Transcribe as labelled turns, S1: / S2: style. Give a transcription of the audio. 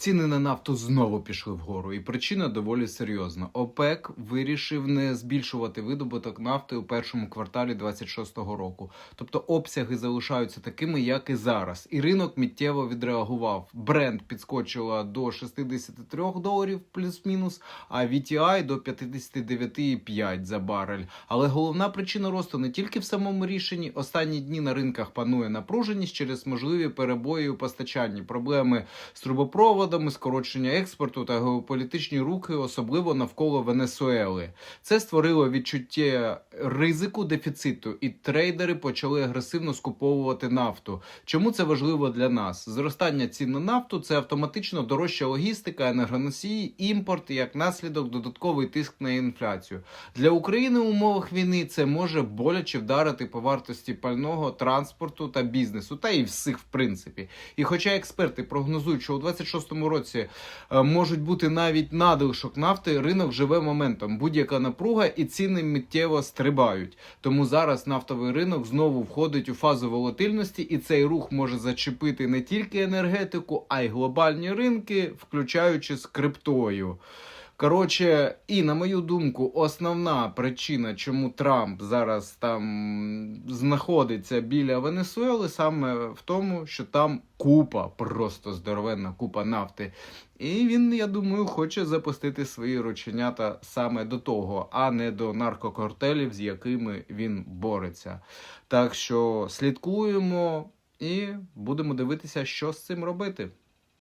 S1: Ціни на нафту знову пішли вгору, і причина доволі серйозна. ОПЕК вирішив не збільшувати видобуток нафти у першому кварталі 26-го року. Тобто обсяги залишаються такими, як і зараз. І ринок миттєво відреагував. Бренд підскочила до 63 доларів плюс-мінус, а VTI до 59,5 за барель. Але головна причина росту не тільки в самому рішенні. Останні дні на ринках панує напруженість через можливі перебої у постачанні, проблеми з трубопроводами, скорочення експорту та геополітичні рухи, особливо навколо Венесуели. Це створило відчуття ризику дефіциту, і трейдери почали агресивно скуповувати нафту. Чому це важливо для нас? Зростання цін на нафту це автоматично дорожча логістика, енергоносії, імпорт і як наслідок додатковий тиск на інфляцію. Для України в умовах війни це може боляче вдарити по вартості пального, транспорту та бізнесу, та і всіх в принципі. І хоча експерти прогнозують, що у 26-му році е, можуть бути навіть надлишок нафти, ринок живе моментом. Будь-яка напруга і ціни миттєво стрибають. Тому зараз нафтовий ринок знову входить у фазу волатильності, і цей рух може зачепити не тільки енергетику, а й глобальні ринки, включаючи з криптою. Коротше, і на мою думку, основна причина, чому Трамп зараз там знаходиться біля Венесуели, саме в тому, що там купа, просто здоровенна купа нафти. І він, я думаю, хоче запустити свої рученята саме до того, а не до наркокартелів, з якими він бореться. Так що слідкуємо і будемо дивитися, що з цим робити.